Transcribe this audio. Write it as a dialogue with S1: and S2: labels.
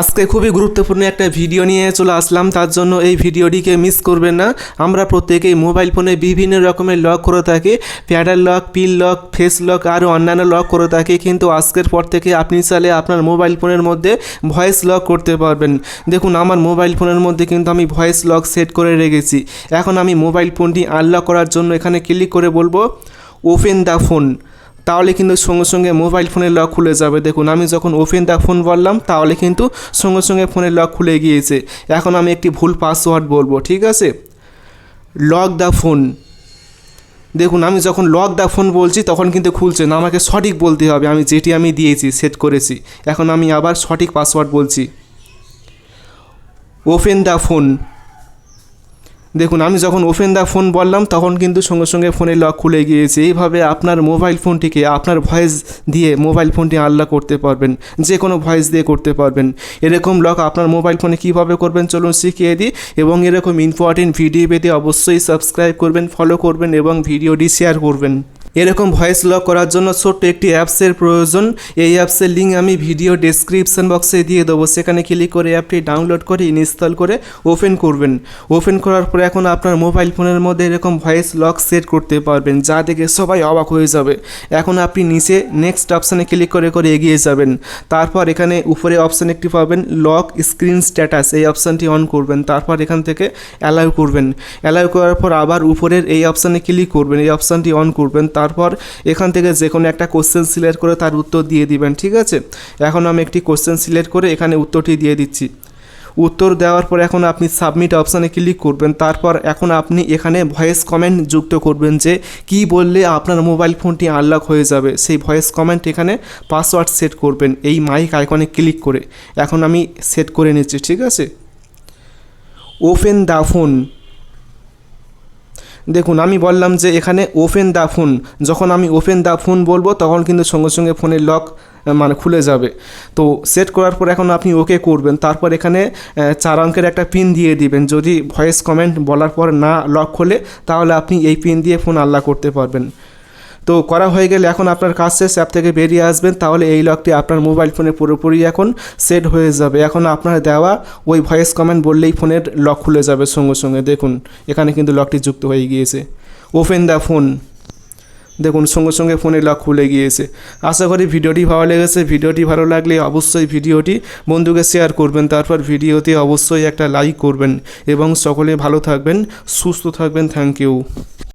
S1: আজকে খুবই গুরুত্বপূর্ণ একটা ভিডিও নিয়ে চলে আসলাম, তার জন্য এই ভিডিওটিকে মিস করবেন না। আমরা প্রত্যেকেই মোবাইল ফোনে বিভিন্ন রকমের লক করে থাকি প্যাডাল লক পিল লক ফেস লক আরও অন্যান্য লক করে থাকি, কিন্তু আজকের পর থেকে আপনি চাইলে আপনার মোবাইল ফোনের মধ্যে ভয়েস লক করতে পারবেন। দেখুন, আমার মোবাইল ফোনের মধ্যে কিন্তু আমি ভয়েস লক সেট করে রেখেছি। এখন আমি মোবাইল ফোনটি আনলক করার জন্য এখানে ক্লিক করে বলব ওপেন দ্য ফোন তাহলে কিন্তু সঙ্গে সঙ্গে মোবাইল ফোনের লক খুলে যাবে। দেখুন, আমি যখন ওপেন দ্য ফোন বললাম, তাহলে কিন্তু সঙ্গে সঙ্গে ফোনের লক খুলে গিয়েছে। এখন আমি একটি ভুল পাসওয়ার্ড বলব, ঠিক আছে? লক দ্য ফোন দেখুন, আমি যখন লক দ্য ফোন বলছি, তখন কিন্তু খুলছে না। আমাকে সঠিক বলতে হবে। আমি যেটি আমি দিয়েছি সেট করেছি। এখন আমি আবার সঠিক পাসওয়ার্ড বলছি। ওপেন দ্য ফোন দেখুন, আমি যখন ওপেন দ্য ফোন বললাম, তখন কিন্তু সঙ্গে সঙ্গে ফোনের লক খুলে গিয়েছে। এইভাবে আপনার মোবাইল ফোনটিকে আপনার ভয়েস দিয়ে মোবাইল ফোনটি আল্লাহ করতে পারবেন যে কোনো ভয়েস দিয়ে করতে পারবেন। এরকম লক আপনার মোবাইল ফোনে কীভাবে করবেন চলুন শিখিয়ে দিই এবং এরকম ইম্পর্টেন্ট ভিডিও পেতে অবশ্যই সাবস্ক্রাইব করবেন ফলো করবেন এবং ভিডিওটি শেয়ার করবেন। এরকম ভয়েস লক করার জন্য ছোট্ট একটি অ্যাপসের প্রয়োজন। এই অ্যাপসের লিঙ্ক আমি ভিডিও ডেসক্রিপশন বক্সে দিয়ে দেবো। সেখানে ক্লিক করে অ্যাপটি ডাউনলোড করে ইনস্টল করে ওপেন করবেন। ওপেন করার পরে এখন আপনার মোবাইল ফোনের মধ্যে এরকম ভয়েস লক সেট করতে পারবেন, যা দেখে সবাই অবাক হয়ে যাবে। এখন আপনি নিচে নেক্সট অপশানে ক্লিক করে করে এগিয়ে যাবেন। তারপর এখানে উপরে অপশান একটি পাবেন লক স্ক্রিন স্ট্যাটাস এই অপশানটি অন করবেন। তারপর এখান থেকে অ্যালাউ করবেন। অ্যালাউ করার পর আবার উপরের এই অপশানে ক্লিক করবেন। এই অপশানটি অন করবেন। তারপর এখান থেকে যে কোনো একটা কোশ্চেন সিলেক্ট করে তার উত্তর দিয়ে দিবেন, ঠিক আছে? এখন আমি একটি কোশ্চেন সিলেক্ট করে এখানে উত্তরটি দিয়ে দিচ্ছি। উত্তর দেওয়ার পর এখন আপনি সাবমিট অপশানে ক্লিক করবেন, তারপর এখন আপনি এখানে ভয়েস কমেন্ট যুক্ত করবেন যে কি বললে আপনার মোবাইল ফোনটি আনলক হয়ে যাবে। সেই ভয়েস কমেন্ট এখানে পাসওয়ার্ড সেট করবেন, এই মাইক আইকনে ক্লিক করে। এখন আমি সেট করে নিচ্ছি, ঠিক আছে? ওপেন দা ফোন দেখুন, আমি বললাম যে এখানে ওপেন দ্য ফোন যখন আমি ওপেন দ্য ফোন বলব, তখন কিন্তু সঙ্গে সঙ্গে ফোনের লক মানে খুলে যাবে। তো সেট করার পর এখন আপনি ওকে করবেন। তারপর এখানে চার অঙ্কের একটা পিন দিয়ে দিবেন। যদি ভয়েস কমেন্ট বলার পর না লক খোলে, তাহলে আপনি এই পিন দিয়ে ফোন আল্লাহ করতে পারবেন। তো করা হয়ে গেলে এখন আপনার কাজ শেষ অ্যাপ থেকে বেরিয়ে আসবেন, তাহলে এই লকটি আপনার মোবাইল ফোনে পুরোপুরি এখন সেট হয়ে যাবে। এখন আপনার দেওয়া ওই ভয়েস কমেন্ট বললেই ফোনের লক খুলে যাবে সঙ্গে সঙ্গে। দেখুন, এখানে কিন্তু লকটি যুক্ত হয়ে গিয়েছে। ওপেন দ্য ফোন দেখুন, সঙ্গে সঙ্গে ফোনে লক খুলে গিয়েছে। আশা করি ভিডিওটি ভালো লেগেছে। ভিডিওটি ভালো লাগলে অবশ্যই ভিডিওটি বন্ধুকে শেয়ার করবেন। তারপর ভিডিওতে অবশ্যই একটা লাইক করবেন। এবং সকলে ভালো থাকবেন, সুস্থ থাকবেন। Thank you